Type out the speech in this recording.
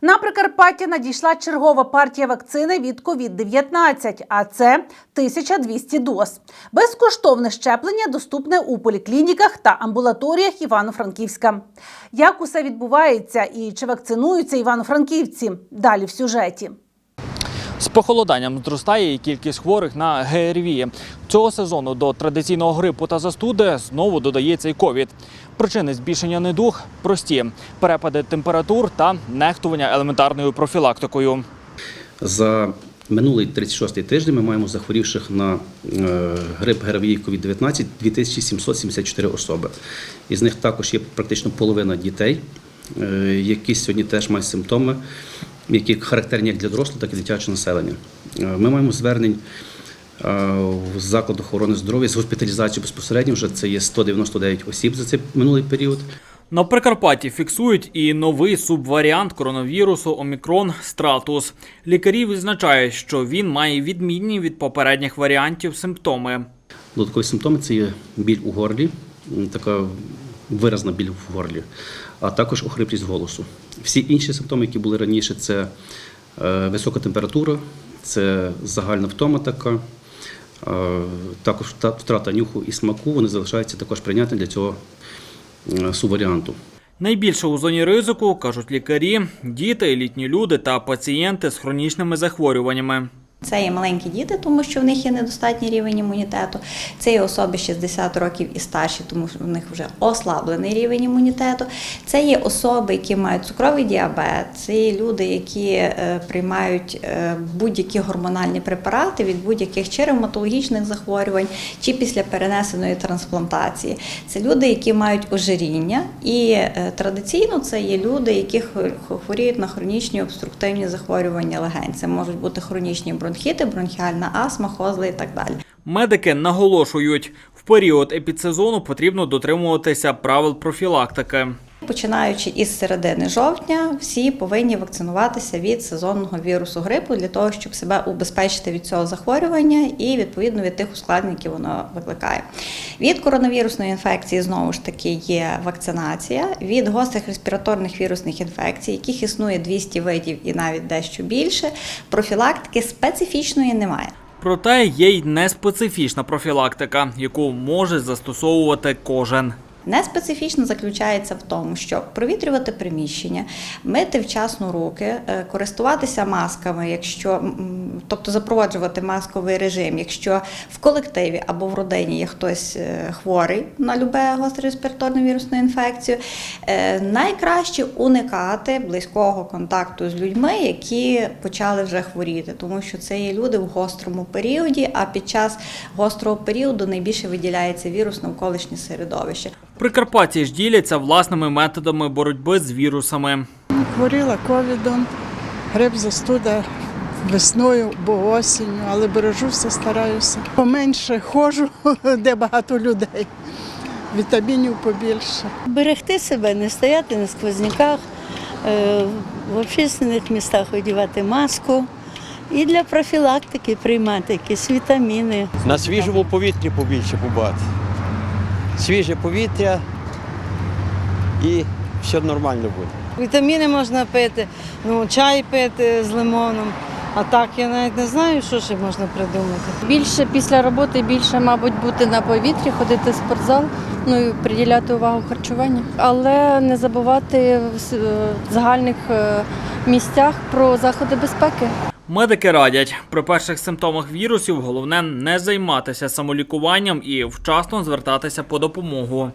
На Прикарпаття надійшла чергова партія вакцини від COVID-19, а це 1200 доз. Безкоштовне щеплення доступне у поліклініках та амбулаторіях Івано-Франківська. Як усе відбувається і чи вакцинуються івано-франківці? Далі в сюжеті. З похолоданням зростає і кількість хворих на ГРВІ. Цього сезону до традиційного грипу та застуди знову додається і ковід. Причини збільшення недуг прості: перепади температур та нехтування елементарною профілактикою. За минулий 36-й тиждень ми маємо захворівших на е, грип ГРВІ COVID-19 2774 особи. Із них також є практично половина дітей, е, які сьогодні теж мають симптоми, які характерні як для дорослого, так і дитячого населення. Е, Ми маємо звернень е, в заклад охорони здоров'я з госпіталізацією безпосередньо. Вже це є 199 осіб за цей минулий період. На Прикарпатті фіксують і новий субваріант коронавірусу Омікрон Стратус. Лікарі відзначають, що він має відмінні від попередніх варіантів симптоми. Додаткові симптоми це є біль у горлі, така виразна біль в горлі, а також охриплість голосу. Всі інші симптоми, які були раніше, це е, висока температура, це загальна втома така, е, також втрата нюху і смаку, вони залишаються також прийнятні для цього е, субваріанту. Найбільше у зоні ризику, кажуть лікарі, діти, літні люди та пацієнти з хронічними захворюваннями. Це є маленькі діти, тому що в них є недостатній рівень імунітету. Це є особи 60 років і старші, тому що в них вже ослаблений рівень імунітету. Це є особи, які мають цукровий діабет, це є люди, які е, приймають е, будь-які гормональні препарати від будь-яких чи ревматологічних захворювань, чи після перенесеної трансплантації. Це люди, які мають ожиріння, і е, традиційно це є люди, які хворіють на хронічні обструктивні захворювання легень. Це можуть бути хронічні бронхіти, бронхіальна астма, хозли і так далі. Медики наголошують, в період епідсезону потрібно дотримуватися правил профілактики. Починаючи із середини жовтня, всі повинні вакцинуватися від сезонного вірусу грипу для того, щоб себе убезпечити від цього захворювання і відповідно від тих ускладнень, які воно викликає. Від коронавірусної інфекції знову ж таки є вакцинація. Від гострих респіраторних вірусних інфекцій, яких існує 200 видів і навіть дещо більше, профілактики специфічної немає. Проте є й неспецифічна профілактика, яку може застосовувати кожен. Неспецифічно заключається в тому, що провітрювати приміщення, мити вчасно руки, е, користуватися масками, якщо тобто запроваджувати масковий режим, якщо в колективі або в родині є хтось е, хворий на любе гостре респіраторну вірусну інфекцію, е, найкраще уникати близького контакту з людьми, які почали вже хворіти, тому що це є люди в гострому періоді, а під час гострого періоду найбільше виділяється вірус навколишнє середовище. Прикарпатці ж діляться власними методами боротьби з вірусами. Хворіла ковідом, грип застуда весною, бо осінню, але бережуся, стараюся. Поменше ходжу, де багато людей. Вітамінів побільше. Берегти себе, не стояти на сквозняках, е, в общественних містах одягати маску і для профілактики приймати якісь вітаміни. На свіжому повітрі побільше побувати. Свіже повітря і все нормально буде. Вітаміни можна пити, ну, чай пити з лимоном. А так я навіть не знаю, що ще можна придумати. Більше після роботи, більше, мабуть, бути на повітрі, ходити в спортзал, ну і приділяти увагу харчуванню. Але не забувати в е, загальних е, місцях про заходи безпеки. Медики радять, при перших симптомах вірусів головне не займатися самолікуванням і вчасно звертатися по допомогу.